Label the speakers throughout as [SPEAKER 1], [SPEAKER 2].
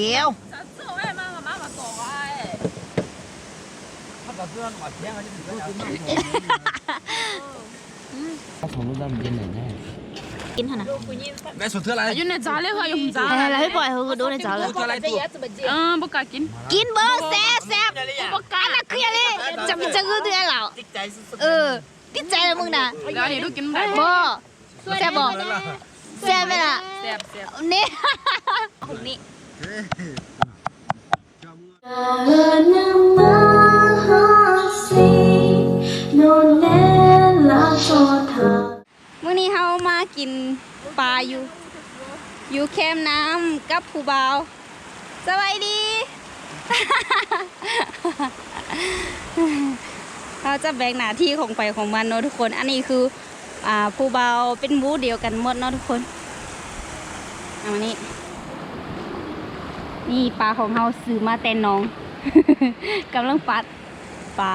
[SPEAKER 1] เดี๋ยว
[SPEAKER 2] ของรุ่นดำเย็นหน่อยแน่
[SPEAKER 3] กินเถอะนะ
[SPEAKER 4] แม่สุดเท่าไหร่
[SPEAKER 5] อยู่ในจานเลยค่ะอยู่ในจาน
[SPEAKER 3] เฮ้ยเราให้ปล่อยเขาดูในจอเลย
[SPEAKER 4] เท่าไหร่ตัว
[SPEAKER 5] เออบ่กล้ากิน
[SPEAKER 3] กินเบอร์แซ่บแซ่บปากกาหนักเคลียร์เลยจะมีจะงือเดือนเหรอ
[SPEAKER 1] ติ๊กใจสุด
[SPEAKER 3] เออติดใจแล้วมึงน่ะ
[SPEAKER 5] เดี๋ยวนี้ดูกินได้
[SPEAKER 3] บ่แซ่บบ่แซ่บไหมล่ะ
[SPEAKER 5] แซ่บแซ่บ
[SPEAKER 3] นี่นี่ มื้อนี้เฮามากินปลาอยู่ อยู่แคมป์น้ำกับผู้บ่าวสวัสดี เราจะแบ่งหน้าที่ของไปของมันเนาะทุกคน อันนี้คือ อ่าผู้บ่าวเป็นหมูเดียวกันหมดเนาะทุกคนเอามานี่ นี่ปลาของเฮาซื้อมาแต่น้อง กำลังปัดปลา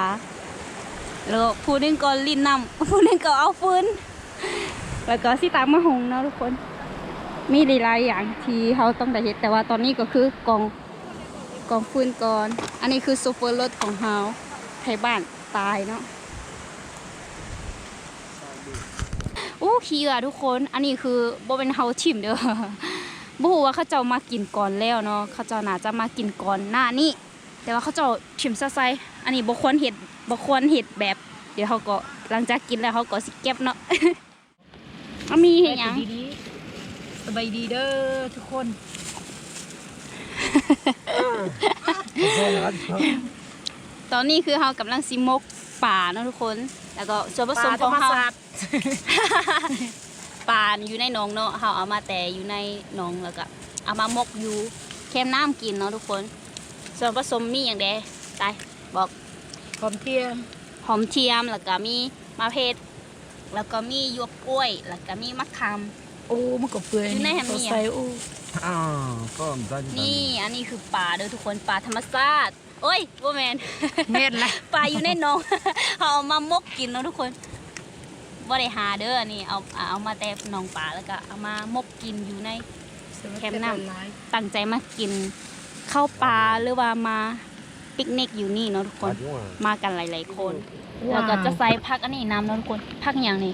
[SPEAKER 3] แล้วผู้หนึงก็ลิ้นน้ำผู้หนึงก็เอาฟืนแล้วก็สิตามมาหงเนาะทุกคน มีหลายอย่างที่เขาต้องได้เฮ็ดแต่ว่าตอนนี้ก็คือกองกองฟืนก่อน อันนี้คือโซเฟอร์รถของเฮาไทยบ้านตายเนาะอู้ขี้อะทุกคน อันนี้คือบ่เป็นเฮาชิมเด้อ บ่ฮู้ว่าเขาเจ้ามากินก่อนแล้วเนาะเขาเจ้าน่าจะมากินก่อนหน้านี้แต่ว่าเขาเจ้าชิมซะไซอันนี้บ่ควรเฮ็ดบ่ควรเฮ็ดแบบ เดี๋ยวเขาก็หลังจากกินแล้วเขาก็สิเก็บเนาะมันมีเห็นยัง
[SPEAKER 5] สบายดีเด้อทุกคน
[SPEAKER 3] ตอนนี้คือเรากำลังซิมกป่าเนาะทุกคน แล้วก็ส่วนผสมของเรา ป่าอยู่ในหนองเนาะเราเอามาแต่อยู่ในหนองแล้วก็เอามามกอยู่แคมน้ำกินเนาะทุกคน ส่วนผสมมีอย่างใดตายบอก
[SPEAKER 5] หอมเทียม
[SPEAKER 3] หอมเทียมแล้วก็มีมะเพ็ดแล้วก็มีหยวกกล้วย แล้วก็มีมะขาม
[SPEAKER 5] โอ้มันก็เปื่อย
[SPEAKER 3] อยู่ในแฮมมี่อะ
[SPEAKER 5] ใส่โอ้
[SPEAKER 4] อ้าวก็ไม่ได้
[SPEAKER 3] นี่ อันนี้คือป่าเด้อทุกคนป่าธรรมชาติโอ้ยโบแมน
[SPEAKER 5] เม็ดละ
[SPEAKER 3] ปลาอยู่ในหนองเอามามกกินเนาะทุกคน บ่ได้หาเด้ออันนี่เอาเอามาแต่หนองป่าแล้วก็เอามามกกินอยู่ใน แคมป์น้ำตั้งใจมากินข้าวปลาหรือว่ามาปิกนิกอยู่นี่เนาะทุกคนมากันหลาย ๆ คนแล้วก็จะใส่ผักอันนี้น้ำเนาะทุกคนผักอย่างนี้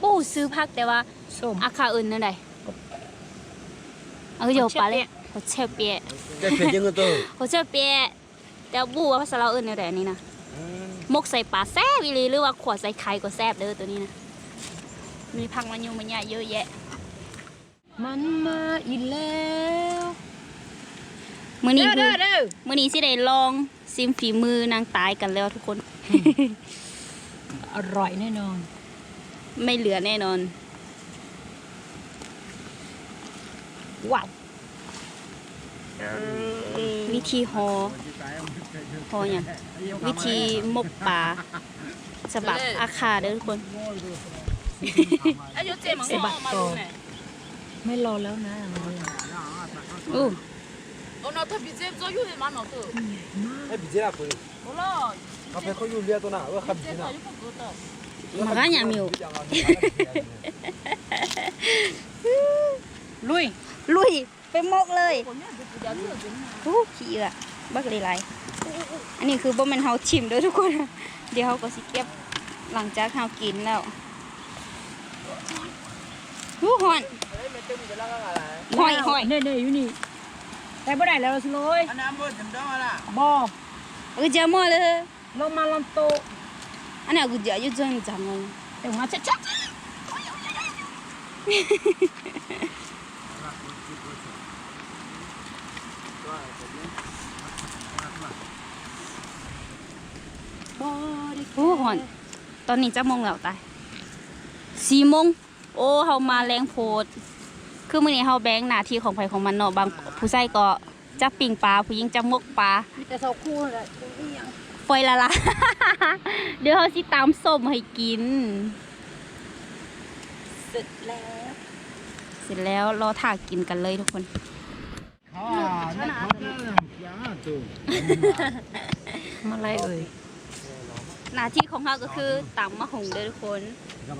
[SPEAKER 3] ปู้ซื้อผักแต่ว่า
[SPEAKER 5] ส้ม
[SPEAKER 3] อาคาอื่นนั่นใดเออโยปลาเลยโหเชลเปีย
[SPEAKER 4] จะเขียนยังไงตัว
[SPEAKER 3] โหเชลเปียแต่บูว่าภาษาเราวอื่นนั่นใดอันนี้นะ มกใส่ปลาแซ่บอีหลีหรือว่าขวดใส่ไข่ก็แซ่บเด้อตัวนี้นะมีพังมันยูมันยะเยอะแยะ
[SPEAKER 5] มันมาอีกแล้ว
[SPEAKER 3] มื้อนี้คือ
[SPEAKER 5] เด้อเด้อ
[SPEAKER 3] มื้อนี้สิได้ลองซิมฝีมือนางตายกันแล้วทุกคน
[SPEAKER 5] อร่อยแน่นอน
[SPEAKER 3] ไม่เหลือแน่นอน
[SPEAKER 5] ว้าว
[SPEAKER 3] วิธีหอ หออย่างวิธีมกปลาสบับอาคาเด้อทุกคน
[SPEAKER 5] ไอ้ยเจ๊มันก็มาดูหน่อยไม่รอแล้วนะ
[SPEAKER 3] อู้
[SPEAKER 5] โอ้นาถ้าพี่เจ๊จะอยู่ในมันเนาะตัว
[SPEAKER 4] ให้บิจิล่ะคุณ
[SPEAKER 5] โอ้ล่ะ
[SPEAKER 4] เขาไปเขาอยู่เรียตัวน่ะว่าขับบิ
[SPEAKER 5] เจ๊
[SPEAKER 4] จิ
[SPEAKER 5] ก็
[SPEAKER 4] น่ะ
[SPEAKER 5] อยู่กับกูต่อ
[SPEAKER 3] มากันอย่างมิว
[SPEAKER 5] ลุย
[SPEAKER 3] ลุยไปมกเลย
[SPEAKER 5] คนเนี่ยดูจะดูจริง
[SPEAKER 3] อู้ขี้อะบักเลยไร อันนี้คือบ่แม่นเฮาชิมเด้อทุกคน เดี๋ยวเฮาก็สิเก็บหลังจากเฮากินแล้วอู้ฮ้อนห้อยห้อย
[SPEAKER 5] เน่เน่อยู่นี่แต่บ่ได้แล้วสิเลย
[SPEAKER 4] อันนั้นบ่จำได้ว่าล่ะ
[SPEAKER 5] บ่
[SPEAKER 3] เออจะมาเลย
[SPEAKER 5] ลงมาลำโต
[SPEAKER 3] อันนี้กูจะอยู่จังจังเลย
[SPEAKER 5] แต่ว่าชัดชั ด
[SPEAKER 3] อู้ฮ้อน ตอนนี้จะโมงแล้วตายสี่โมงโอ้เฮามาแรงโพด คือมื้อนี้เฮาแบ่งหน้าที่ของไผของมันเนาะบางผู้ใส่ก็จับปิ่งปลาผู้หญิงจับมกปลา
[SPEAKER 5] มีแต่เสาคู่แหละ
[SPEAKER 3] ปล่อยละละเดี๋ยวเขาสิตามส้มให้กิน
[SPEAKER 5] เสร็จแล้ว
[SPEAKER 3] เสร็จแล้วรอถ่ากินกันเลยทุกคน
[SPEAKER 5] มาอะไรเอ่ย
[SPEAKER 3] หน้าที่ของเขาก็คือตำมะฮุงเด้อทุกคน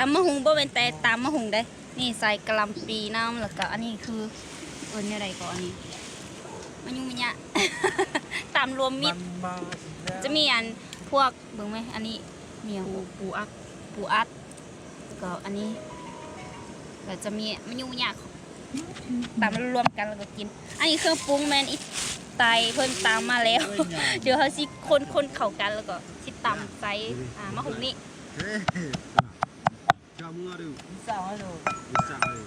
[SPEAKER 3] ตำมะฮุงบ่เป็นแต่ตำมะฮุงได้ นี่ใส่กะหล่ำปีน้ำแล้วก็อันนี้คือเอิ้นอะไรก่อนอันนี้มันยุ่งมันยะตามรวมมิตร
[SPEAKER 4] มา
[SPEAKER 3] จะมีอันพวกเบิ่งไหมอันนี้เมียง
[SPEAKER 5] ปูปูอัก
[SPEAKER 3] ปูอัดแล้วก็อันนี้แล้วจะมีมันยุ่งยากตามมารวมกันแล้วก็กิน อันนี้เครื่องปรุงแมนอี ไตเพิ่นตามมาแล้ว เดี๋ยวเขาสิคนคนเข้ากันแล้วก็สิตำใส่อ่ามะฮุงนี่
[SPEAKER 4] จอมงอดู
[SPEAKER 5] สาวฮัลโหล
[SPEAKER 4] จังเลย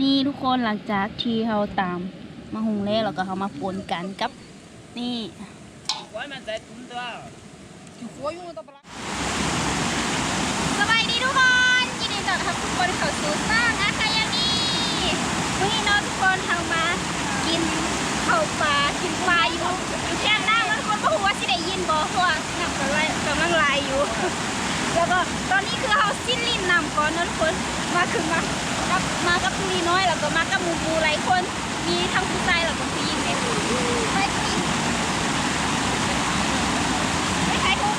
[SPEAKER 3] นี่ทุกคนหลังจากที่เขาตามมะฮุงแล้วแล้วก็เขามาปนกันกับนี่
[SPEAKER 5] ไว้มันใจตุ้มตัวอยู่หัวอยู่ตัวปลา
[SPEAKER 3] สบายดีทุกคนยินดีต้อนรับทุกคนเข้าสู่ซ่องอาคายามี วันนี้เนาะทุกคนทางมากินข้าวปลากินปลาอยู่อยู่แค่หน้าแล้วทุกคนก็หัว่าสิได้ยินบ่เพราะว่าน้ำกำลังกำลังไหลอยู่ แล้วก็ตอนนี้คือเขาสิ้นลิ้นนำก่อนเนอะทุกคนมาคือมากับมากับผู้ลีน้อยแล้วก็มากับหมูบูหลายคนมีทั้งผู้ชายแล้วก็ผู้หญิงเนี่ยไปถ่ายรูป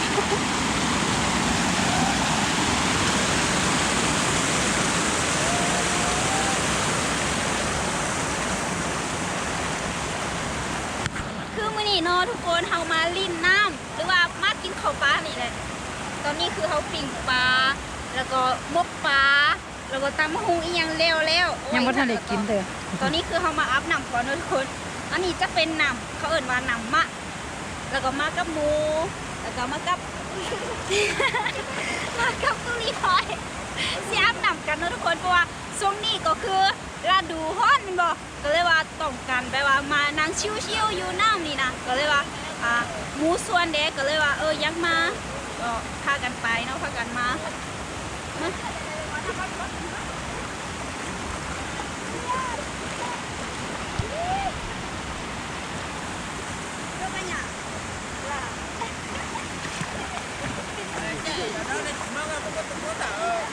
[SPEAKER 3] คือมื้อนี้เนาะ ทุกคนเฮามาลิ้นน้ำหรือว่ามากินข้าวปลานี่แหละ ตอนนี้คือเฮาปิ้งปลาแล้วก็มกปลาแล้วก็ตำหุงอีหยังแล้วแล้วโอ้
[SPEAKER 5] ยังบ่ทันได้กินเด้อ
[SPEAKER 3] ตอนนี้คือเฮามาอาบน้ำก่อนเนาะทุกคน อันนี้จะเป็นน้ำเขาเอิ้นว่าน้ำมะ แล้วก็มากับหมู แล้วก็มากับ มากับกุลีทอยสิอาบน้ำกันเนาะทุกคนเพราะว่าช่วงนี้ก็คือ ฤดูร้อนมันบอกก็เลยว่าต้องการแบบว่ามานั่งชิวๆอยู่น้ำนี่นะก็เลยว่าอ่าหมูส่วนเด็กก็เลยว่าเออยังมาก็พากันไปเนาะพากันมามาเรื่องอะไรเนี่ยหอ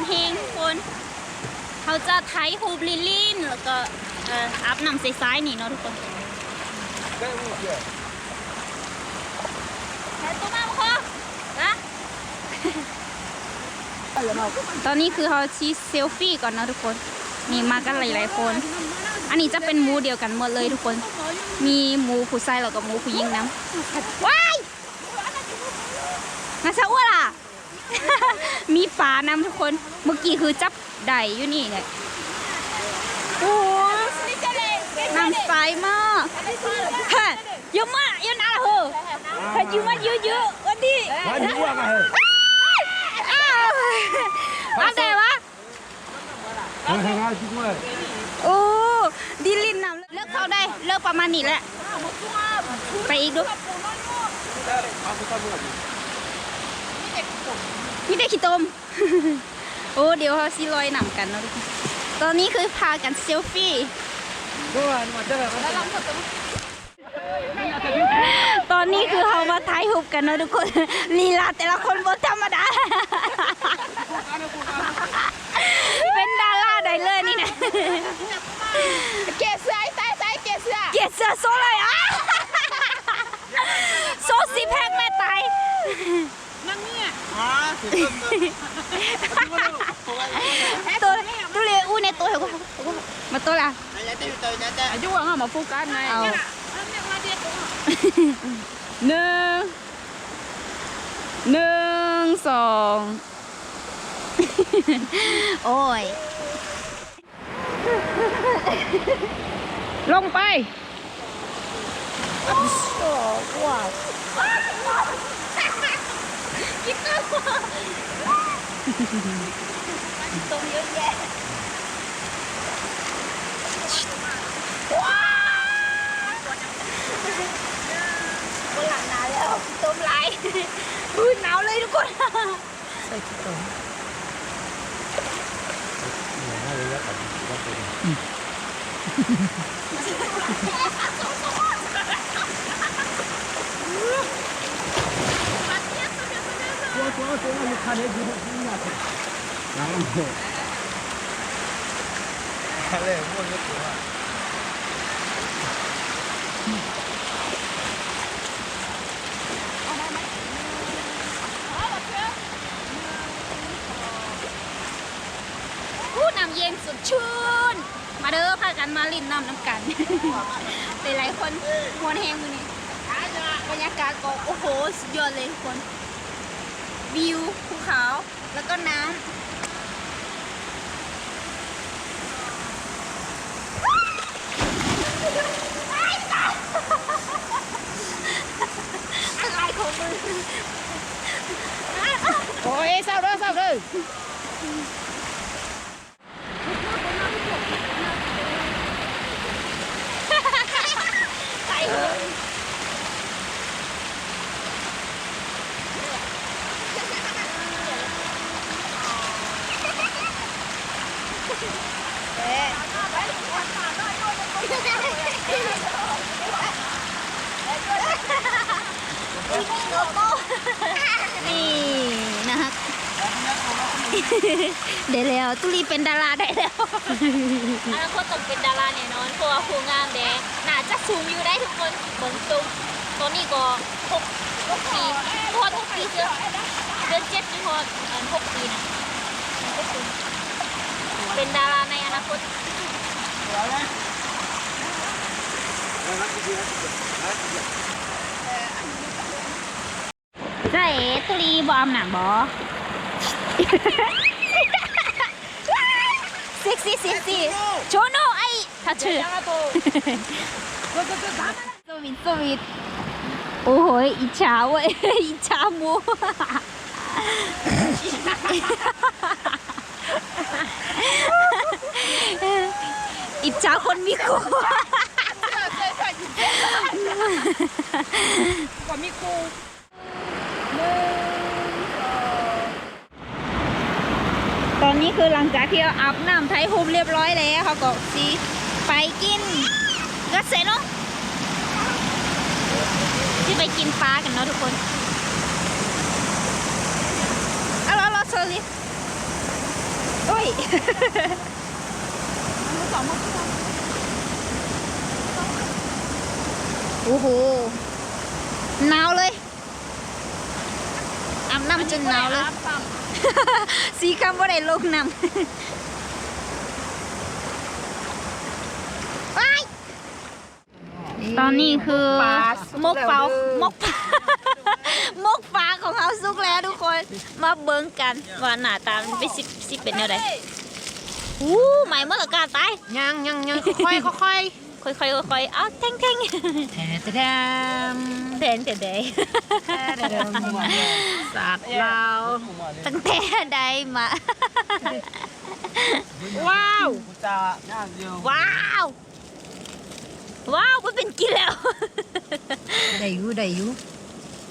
[SPEAKER 3] นเฮงทุกคนเขาจะไทยฮูบลิลลินแล้วก็เอ่ออาบน้ำใสๆนี่เนาะทุกคน
[SPEAKER 4] ได้หมดเลย
[SPEAKER 3] แค่ตัวมาพอนะตอนนี้คือเขาชี้เซลฟี่ก่อนนะทุกคน มีมากันหลายๆคน อันนี้จะเป็นหมูเดียวกันหมดเลยทุกคน มีหมูผู้ชายแล้วก็หมูผู้หญิงนะว้าย มาซะอ้วนล่ะ มีปลานำทุกคน เมื่อกี้คือจับได้อยู่นี่แหละโอ้ยน้ำใสมากฮะเยอะมากเยอะนะเหรอเฮ้ยเยอะมากเยอะๆวันนี้
[SPEAKER 4] มาดูว่าไง
[SPEAKER 3] อ้าวมาแต่วะ
[SPEAKER 4] เฮ้ยง่ายจริงเว้ย
[SPEAKER 3] โอ้ดีลินนำเลิกเข้าได้ เลิกประมาณนี้แหละ ไปอีกดู
[SPEAKER 4] เอาคุณตำรวจ
[SPEAKER 3] นี่ได้ขี้ตม โอ้เดี๋ยวเขาซีลอยหนำกันเนาะทุกคนตอนนี้คือพากันเซลฟี่
[SPEAKER 4] ด้วยมาเจอกัน
[SPEAKER 3] ตอนนี้คือเขามาถ่ายรูปกันเนาะทุกคนลีลาแต่ละคนบนธรรมดา เป็นดาราได้เลยนี่นะ
[SPEAKER 5] เกเสือไอ้สายสายเกเสือ
[SPEAKER 3] เกลียดเสือโซเลยอะโซสีแพงแม่ตาย ตัวตัวเลยอู้ในตัวเหรอมาตัวละ
[SPEAKER 5] อายุว่าเฮามาโฟกัสไงหนึ่งหนึ่งสอง
[SPEAKER 3] โอ้ย
[SPEAKER 5] ลงไป
[SPEAKER 3] ตรงเยอะแยะบนหลังหนาวแล้วต้มไหลอุ้ยหนาวเลยทุกคน
[SPEAKER 5] ใส่ขี้ตม
[SPEAKER 4] ตัวตัวตัวลูกค้าเนี่ 제가 욕하네 미국 분이한테 나는 뭐 그래 뭐 이렇น้ำเย็นสุด
[SPEAKER 5] ชื่น มาเด้อพากันมาลิ้นน้ำน้ำกันหลายๆคนมวนแหงมือนี่บรรยากาศก็โอ้โห สุดยอดเลยคน วิวภูเขาแล้วก็น้ำอะไรของมึง
[SPEAKER 4] โอ้ยเศร้าเด้อเศร้าเด้อ
[SPEAKER 5] ใส่หัวนี่นะฮะ เดี๋ยวแล้วตุลี เป็นดาราได้แล้วอนาคตต้องเป็นดาราแน่นอนเพราะว่าผู้งามแดงน่าจะสูงอยู่ได้ทุกคนเบิ่งตุ้มตัวนี้ก็หกหกปีพอดหกปีเดือนเดือนเจ็ดนี่พอดเอ่อหกปีนะมันก็สูงเป็นดาราในอนาคตใช่ตุลีบอมหนังบอ เซ็กซี่เซ็กซี่โชโนไอถ้าชื่อสวิตสวิตโอ้โหอิจฉาเว้ยอิจฉาหมูอิจฉาคนมีกู
[SPEAKER 6] ก็มีกู
[SPEAKER 5] ตอนนี้คือหลังจากที่เราอาบน้ำไทยภูมิเรียบร้อยแล้วเขาก็สีไปกินก็เสร็จเนาะที่ไปกินปลากันเนาะทุกคนเอาเราเราโซลิโอ้ยโอ้โหหนาวเลย น้ำจนหนาวเลย สีคำว่าได้ลงนำว้ายตอนนี้คือมกเปล่ามกปลามกปลาของเขาสุกแล้วทุกคน มาเบิ้งกันว่าหน้าตามันเป็นสิสิเป็นอะไรอู้ใหม่เมื่อการตาย
[SPEAKER 4] ยังยังยังค่อยค่อย
[SPEAKER 5] ค่อยๆค่อยๆอ้าวแท่งแท่ง
[SPEAKER 4] แทนแทน
[SPEAKER 5] ๆแดนแต่ใด
[SPEAKER 4] สัตว์เรา
[SPEAKER 5] ตั้งแต่ใดมา
[SPEAKER 4] ว้าว
[SPEAKER 5] ว้าว ว้าวมันเป็นกินแล้ว
[SPEAKER 4] ได้อยู่ได้อยู่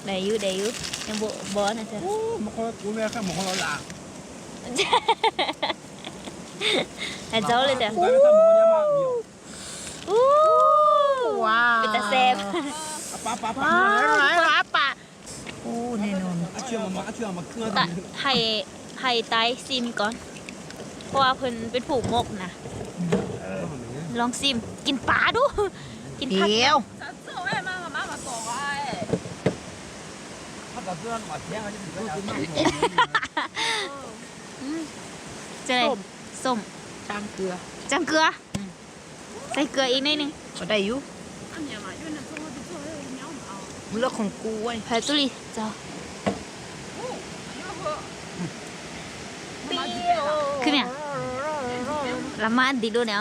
[SPEAKER 5] ได้อยู่ได้อยู่ยังบ่บ่นะจ๊ะ
[SPEAKER 1] มคกูแม่ข้างหมกของเราละ
[SPEAKER 5] แต่เจ้าเลยจ้ะ
[SPEAKER 1] อู้
[SPEAKER 4] ว้าว
[SPEAKER 5] เป็นตาเซ่
[SPEAKER 1] ปลาปลาปลา
[SPEAKER 4] ว้าปลาปาโอ้แน่นอน
[SPEAKER 1] อาเชื่อมมาอาเชื่อมาเคลื่อง
[SPEAKER 5] ตะให้ให้ไตซิมก่อน เพราะว่าเพิ่นเป็นผูกมกนะลองซิมกินปลาดู กินผัก
[SPEAKER 4] เดียว
[SPEAKER 1] จะ
[SPEAKER 5] เลยส้ม
[SPEAKER 4] จางเกลือ
[SPEAKER 5] จางเกลือ ใส่เกลืออีกนิดนึง
[SPEAKER 4] ก็ได้อยู่เลือะของกูไว้
[SPEAKER 5] แพ้ตุลีเจ้าขึ้นเนี่ยละมาดีด้วย
[SPEAKER 6] เนี่ย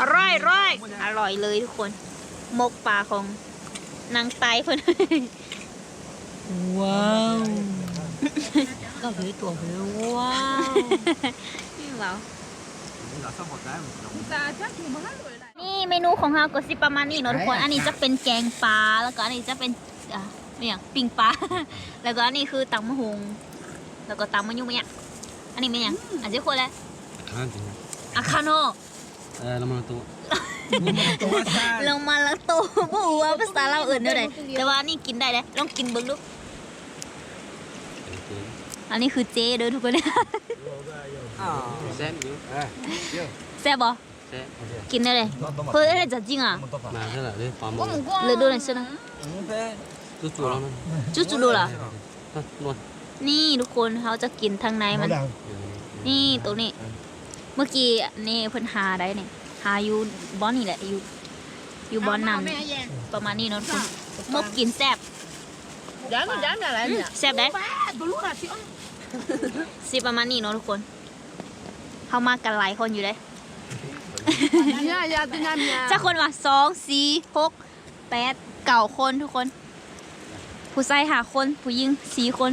[SPEAKER 4] อร่อยอร่อย
[SPEAKER 5] อร่อยเลยทุกคน มกปลาของนางไตเพื่อน
[SPEAKER 4] ว้าวก็เลยตัวเลยว้า
[SPEAKER 5] ว
[SPEAKER 6] เหรอ
[SPEAKER 5] นี่เมนูของเราก็สิประมาณนี้เนาะทุกคน อันนี้จะเป็นแกงปลา แล้วก็อันนี้จะเป็นอะเอย่างปิ่งปลา แล้วก็อันนี้คือตังมะฮงแล้วก็ตังมะยุ่งเนี่งอันนี้เป็อย่างอันนี้คนละอาคาโน
[SPEAKER 1] เออละมันตัว
[SPEAKER 5] ลงมาละตัวบูว่าภาษาเราอื่นเท่าไหร่แต่ว่านี่กินได้เลยลองกินเบิ้งดูอันนี้คือเจเด้อทุกคนเนี่ย
[SPEAKER 1] แซ่บอยู่
[SPEAKER 5] แซ่บบ่
[SPEAKER 1] แซ่บ
[SPEAKER 5] กินได้เลยเพื่ออะไรจะจริงอะ
[SPEAKER 1] มาเท่าไหร่เลยความ
[SPEAKER 5] เลยดูหน่อยสินะ
[SPEAKER 1] จุ๊จุ๊แล้วน
[SPEAKER 5] จุ๊จุ๊ดูล่ะ
[SPEAKER 1] นี่
[SPEAKER 5] ทุกคนเขาจะกินทางในมัน นี่ตรงนี้ เมื่อกี้นี่เพิ่นหาได้เนี่ยหาอยู่บอนนี่แหละอยู่อยู่บอนนำประมาณนี้เนาะทุกคนมกกินแซ่บแซ่บได้สิประมาณนี้เนาะทุกคน เขามากันหลายคนอยู่เลย
[SPEAKER 4] Nha, nha, tôi nhầm nha.
[SPEAKER 5] จ้าคนว่าสองสี่หกแปดเก่าคนทุกคน ผู้ชายหาคน ผู้หญิงสี่คน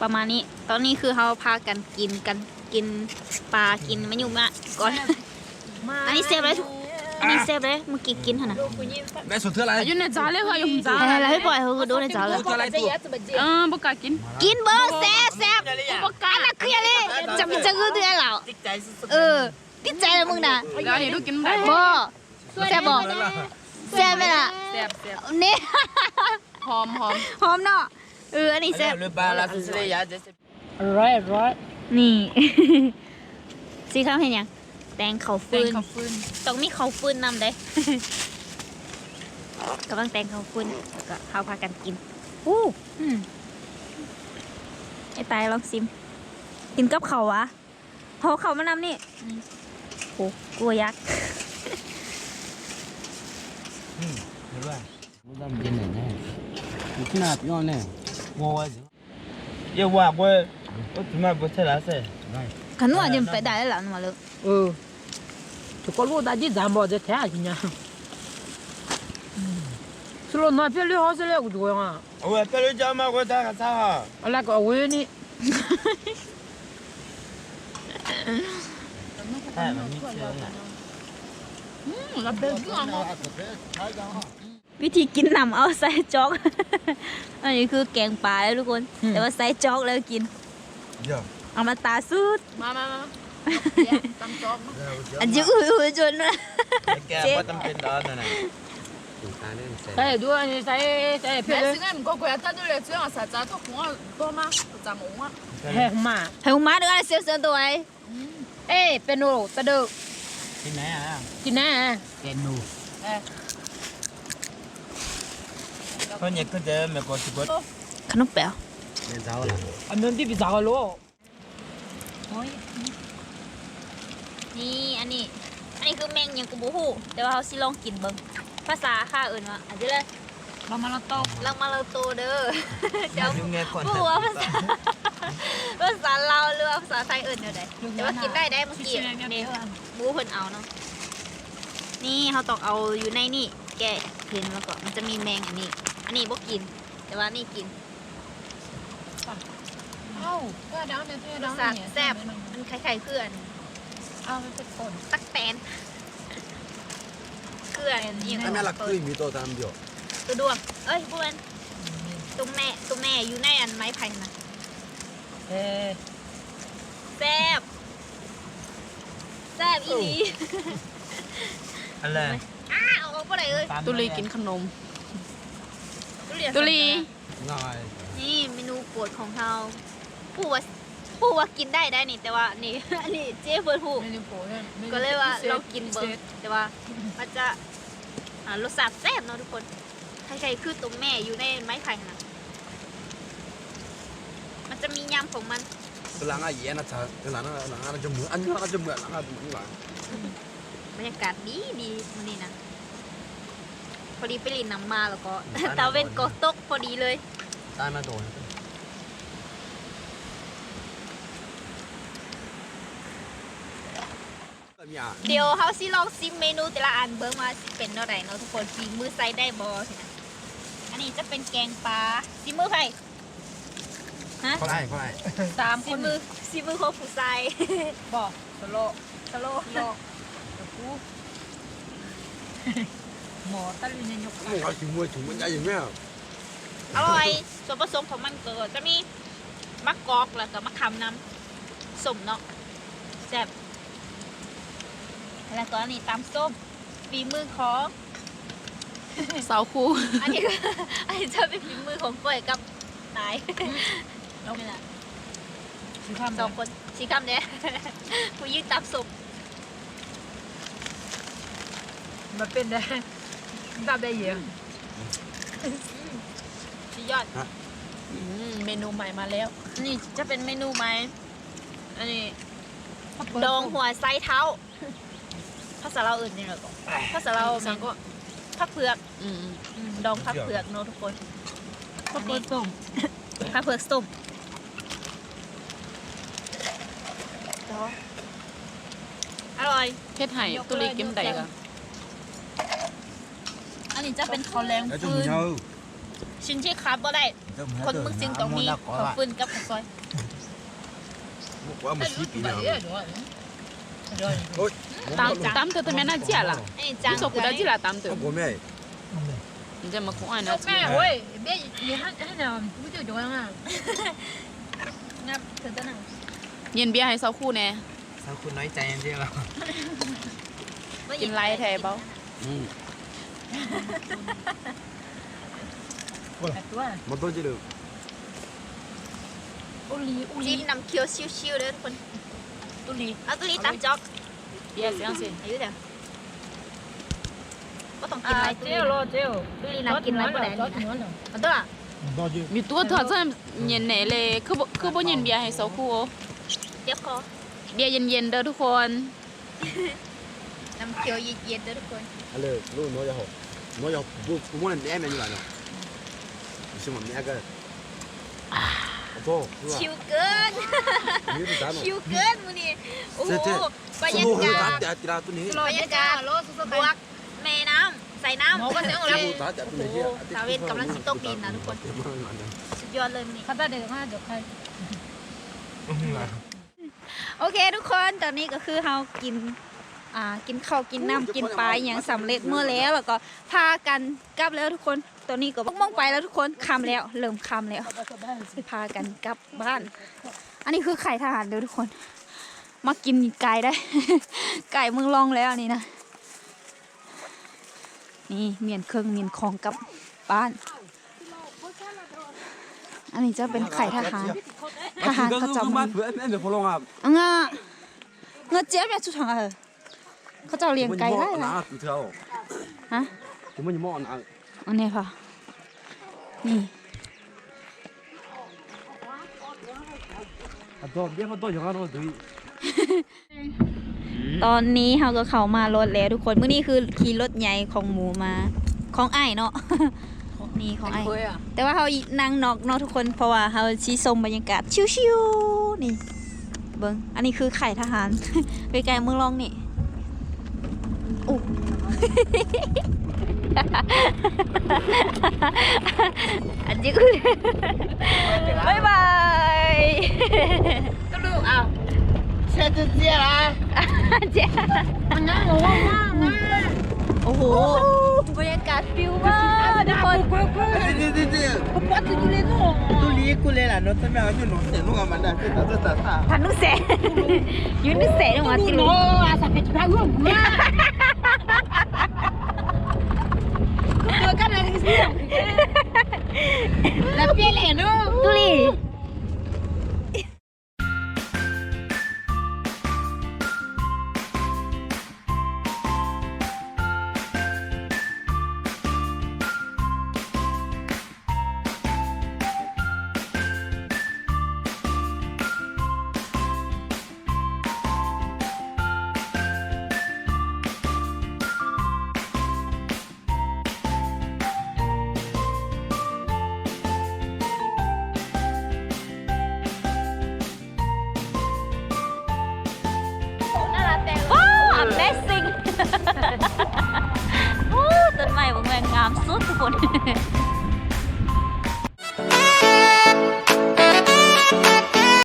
[SPEAKER 5] ประมาณนี้ ตอนนี้คือเขาพากันกินกันกินปลากินมะยุมะก่อนอันนี้เซฟเลยทุก อันนี้เซฟเลยเมื่อกี้กินหั่นน่ะ
[SPEAKER 1] Mẹ sụt thưa lại.
[SPEAKER 4] Ở dưới này gió lên hơi dùng gió.
[SPEAKER 5] เอ้ยแล้วให้ปล่อยเขาก็โดนในจอเลย
[SPEAKER 4] Ờ, bố cả kín.
[SPEAKER 5] กินเบอร์แซ่บแซ่บอันนั้นคืออะไรจะมีจะคือเดือนเหรอเออติดใจเลยมึงน่ะ
[SPEAKER 4] Đó thì tôi kín bài.
[SPEAKER 5] บ่แซ่บบ่แซ่บไหมล่ะ
[SPEAKER 4] Đẹp, đẹp.
[SPEAKER 5] นี่
[SPEAKER 4] Hòm, hòm.
[SPEAKER 5] หอมเนาะเอออันนี้แซ่บ
[SPEAKER 1] Le bas là, c'est les gars.
[SPEAKER 7] ร้อยร้อย
[SPEAKER 5] นี่ สีข้าวเห็นยัง แตงเขาฟืน
[SPEAKER 4] ฟืน
[SPEAKER 5] ต้องมีเขาฟืนนำได้ กำลังแตงเขาฟื้วก็เขาพากันกินอู้อืไอ้ตายลองซิม กินกับเขาวะเขาเขามานำนี่โอ้กลัวยักษ์
[SPEAKER 1] 그 래. เ담되 네. 이나 뼈 네. 뭐
[SPEAKER 6] 하 지? 얘 와, 뭐, 어, 두말 못해 놨 어.
[SPEAKER 5] ขันหนูอาจจะไปได้แล้วหลา
[SPEAKER 7] นมาเลย
[SPEAKER 6] 어, Только луда ди дамбо де тя ня.
[SPEAKER 7] Сло на пе ле хозе ле гудо я. О пе ле
[SPEAKER 6] джама го да га
[SPEAKER 4] та. Ала ко го ни.
[SPEAKER 5] วิธีกินหนำเอาใส่จอก อันนี้คือแกงปลาแล้วทุกคน แต่ว่าใส่จอกแล้วกินเอามาตาสุด
[SPEAKER 7] มา
[SPEAKER 5] มามา เด้อเสียวเสียวตัวไอ้
[SPEAKER 7] เอ้เป็นโนตะเดอ
[SPEAKER 6] Cái này à?
[SPEAKER 7] กินแน่
[SPEAKER 1] Cái nụ.
[SPEAKER 6] Có nhiệt có thể mẹ có chụp bớt.
[SPEAKER 5] ขนมเปียว
[SPEAKER 1] Nên sao là.
[SPEAKER 7] อันนั้นที่พี่สาวรู้
[SPEAKER 5] นี่อันนี้ อันนี้คือแมงยังกูบูฮู้แต่ว่าเขาสิลองกินเบิ่งภาษาค่าอื่นว่าอันนี้เลย
[SPEAKER 4] Mà mà nó to.
[SPEAKER 5] ลังมาเราโตเด้อเจ้า
[SPEAKER 6] Nhưng nghe còn
[SPEAKER 5] ผู้ว่าภาษาภาษาลาวหรือว่าภาษาไทยอื่นเดี๋ยวใดแต่ว่ากินได้ได้เมื่อกี้นี่บูเพิ่นเอาเนาะนี่เขาตอกเอาอยู่ในนี่ แกะเห็นแล้วก็มันจะมีแมงอันนี้ อันนี้บ่กิน แต่ว่านี่กิน
[SPEAKER 4] Âu, cái đó này, cái
[SPEAKER 5] ร
[SPEAKER 4] đó
[SPEAKER 5] สชาติ
[SPEAKER 4] này.
[SPEAKER 5] แซ่บมันคล้ายๆเพื่อน
[SPEAKER 4] Âu, cái cồn.
[SPEAKER 5] ตักแตนเพื่อนอีก
[SPEAKER 1] Cái mẹ là cười mì to tam điều.
[SPEAKER 5] ตัวดวงเอ้ยพวกมันตรงแม่ตรงแม่อยู่ในอันไม้ไผ่น่ะ
[SPEAKER 7] เอ้
[SPEAKER 5] แซ่บแซ่บอีหลี
[SPEAKER 6] Anh là
[SPEAKER 5] อ้าเอาออกไปไหนเอ้ย
[SPEAKER 4] Tôi ly kín khăn nồm.
[SPEAKER 5] ทุเรียน
[SPEAKER 4] Tôi ly.
[SPEAKER 1] Rồi.
[SPEAKER 5] นี่เมนูโปรดของเราผู้ว่า ผู้ว่ากินได้ได้นี่แต่ว่านี่ อันนี้เจ๊เฟิร์นผู้
[SPEAKER 4] Menu phổ nha. Menu
[SPEAKER 5] ก็เลยว่า
[SPEAKER 4] set,
[SPEAKER 5] เรากินเบิ้ง
[SPEAKER 4] set.
[SPEAKER 5] แต่ว่ามันจะอ่ารสชาติแซ่บเนาะทุกคนคล้ายๆคือตัวแม่อยู่ในไม้ไผ่นะมันจะมียำของมัน
[SPEAKER 1] Cái làng ấy nó chả, cái làng nó làng nó cho mượn, ăn nó cho mượn, làng nó mượn lại.
[SPEAKER 5] บรรยากาศดีดีมันนี่นะพอดีไปลินน้ำมาแล้วก็ ตาเวนก็ตกพอดีเลย
[SPEAKER 1] Ta nó đồ.
[SPEAKER 5] เดี๋ยวเขาสิลองซิมเมนูแต่ละอันเบิ้งว่าสิเป็นเท่าไหร่เนาะทุกคนฝีมือใส่ได้บอสินะอันนี้จะเป็นแกงปลาซิมือใครฮะ
[SPEAKER 1] Có lại, có lại.
[SPEAKER 4] สามค
[SPEAKER 5] ซิ
[SPEAKER 4] น
[SPEAKER 5] มือซิมือของผู้ใส่
[SPEAKER 4] บอกสโล
[SPEAKER 5] สโล
[SPEAKER 4] สโลหมอตะลุยยก
[SPEAKER 1] Không có chỉ mua, chỉ mua nhảy gì mẹ.
[SPEAKER 5] อร่อยส่วนผสมของมันก็จะมีมะกอกแล้วก็มะขามน้ำส้มเนาะแซ่บ แล้วก็อันนี้ตำส้มฝีมือของ
[SPEAKER 4] สาวคู่
[SPEAKER 5] อันนี้อันนี้จะเป็นฝีมือของก้อยกับตายนี่แหละ
[SPEAKER 4] คือความ
[SPEAKER 5] สองคนชี้คำเนี่ยผู้ยืนตับศพ
[SPEAKER 7] มาเป็นได้ดับได้เยอะ
[SPEAKER 5] สุดยอด
[SPEAKER 1] ฮะ
[SPEAKER 5] อืมเมนูใหม่มาแล้ว นี่จะเป็นเมนูใหม่อันนี้ดองหัวไซเท้า ภาษาเราวอื่นยังไงก่อนภาษาเราวมันก็ผักเผือก
[SPEAKER 2] อืม
[SPEAKER 5] อืมดองผักเผือกเนอะทุกคน
[SPEAKER 2] ข้าวโพดต้ม
[SPEAKER 5] ผักเผือกส้มอร่อย
[SPEAKER 2] เฮ็ดไห้ตุลีกิมใดกะ
[SPEAKER 5] อันนี้จะเป็นข้าวแรง
[SPEAKER 1] แล้วจะ
[SPEAKER 5] ฟื
[SPEAKER 1] มึง
[SPEAKER 5] น
[SPEAKER 1] เอา
[SPEAKER 5] ชิ้นที่คาร์บบ่ได้คนมึงจึงต้องมีข้าวฟืนกับข้าวซอย
[SPEAKER 1] บอกว่ามาชี้ปีนะโอ๊ย
[SPEAKER 2] ตามตามเธอตัวแม่น่าเจียล่
[SPEAKER 5] tám
[SPEAKER 2] tám tơ tơ mẹ nó chia à là? Chứ sao cũng đã chia
[SPEAKER 1] là tam tơ bố nhìn
[SPEAKER 2] bia hay sao khu nè? Sao
[SPEAKER 5] khu nói chạy em chưa? Chim lay thề bao ừ. một tô chưa được. Chim nằm kiểu siêu siêu đấy thôi อ
[SPEAKER 2] ยใจ
[SPEAKER 4] อันเดียว
[SPEAKER 2] กินไรแท้เบ้า
[SPEAKER 1] อืมมันต้องจะดู
[SPEAKER 5] จิ้มน้ำเคี้ยวชิวๆเลยทุกคนตุลีเอาตุลีตามจ๊อก
[SPEAKER 2] เบียร์เสียงสิ
[SPEAKER 5] อายุเดี๋ยวก็ต้องกินอะไรตุลีตุลีน่ากินอะไรบ่ได้นี่นะเอาตัว
[SPEAKER 2] มีตัวเธอจะเย็นไหนเลยคือบ่คือบ่เย็นเบียร์ให้เซาคู่
[SPEAKER 5] เดี๋ยวคอ
[SPEAKER 2] เบียร์เย็นๆเด้อทุกคน
[SPEAKER 5] น้ำเคี้ยวเย็นๆเด้อทุกคน
[SPEAKER 1] อะไรลูกน้อยจะหกน้อยจะบุ โอ้โห
[SPEAKER 5] ชิวเกิน
[SPEAKER 1] นี่ดูจ้าหน่อย
[SPEAKER 5] ชิวเกินมื้อนี้โอ้โห
[SPEAKER 1] เจ๊
[SPEAKER 5] บรร
[SPEAKER 1] ส
[SPEAKER 5] ยา
[SPEAKER 1] มุน
[SPEAKER 5] กา
[SPEAKER 1] ตา
[SPEAKER 5] ศ
[SPEAKER 1] แต่ติราตัวนี้
[SPEAKER 5] บรรยากาศบวกแม่น้ำใส่น้ำ
[SPEAKER 1] สมุนตาแต่ตัวนี้
[SPEAKER 5] สาเวทกำลังสิโตปีนนะทุกคน สุดยอดเลยมื้อนี้โอเคทุกคนตอนนี้ก็คือเรากินอ่ากินข้าวกินน้ำกินปลาอย่างสำเร็จเมื่อแล้วแล้วก็พากันกลับแล้วทุกคน ตอนนี้ก็มองไปแล้วทุกคนคำแล้ว เริ่มคำแล้วพากันกลับบ้าน อันนี้คือไข่ทหารเด้อทุกคน มากินไก่ได้ ไก่มืองลองแล้วนนี้นะ นี่เมียนเครื่องเมียนของกลับบ้าน อันนี้จะเป็นไข่ทหาร ทหารประจำ
[SPEAKER 1] บ้าเพื่อแม่เป็นพลงอะ
[SPEAKER 5] อะงาเงาเจี๊ยบเนี่ยชุดทางเออเขาจะเลี้ยงไก่ได้
[SPEAKER 1] นะ
[SPEAKER 5] นะ
[SPEAKER 1] คือเท่า
[SPEAKER 5] ฮะ
[SPEAKER 1] ผมไม่ยอมองนะ
[SPEAKER 5] อันนี้ค่ะ นี่
[SPEAKER 1] อะตัวเบี้ยเขาตัวอนนี้
[SPEAKER 5] เราก็เข้ามารถแล้วทุกคนเมื่อนี้คือขี่รถใหญ่ของหมูมา ของไอ้เนาะนี่ของไอ้แต่ว่าเขานั่งนอกเนาะทุกคนเพราะว่าเขาชี้ชมบรรยากาศชิวๆนี่เบิ้งอันนี้คือไข่ทหารใกลๆเมืองรองนี่อ้ อันนี้คือบายบายก็ลูกเอา
[SPEAKER 2] เชื่อจะเจียล่ะ
[SPEAKER 5] เจ้าโอ้โหบรรยากาศฟิวมากทุกคน
[SPEAKER 4] ตุลีกูเลยล่ะรถสมัยอยู่หนูเสียงลูกมันได้คือตาตาตา
[SPEAKER 5] พันนุ่งแสนยืนนุ่งแสนออกมาติลูตุ ลีว้าวามสุดทุกคน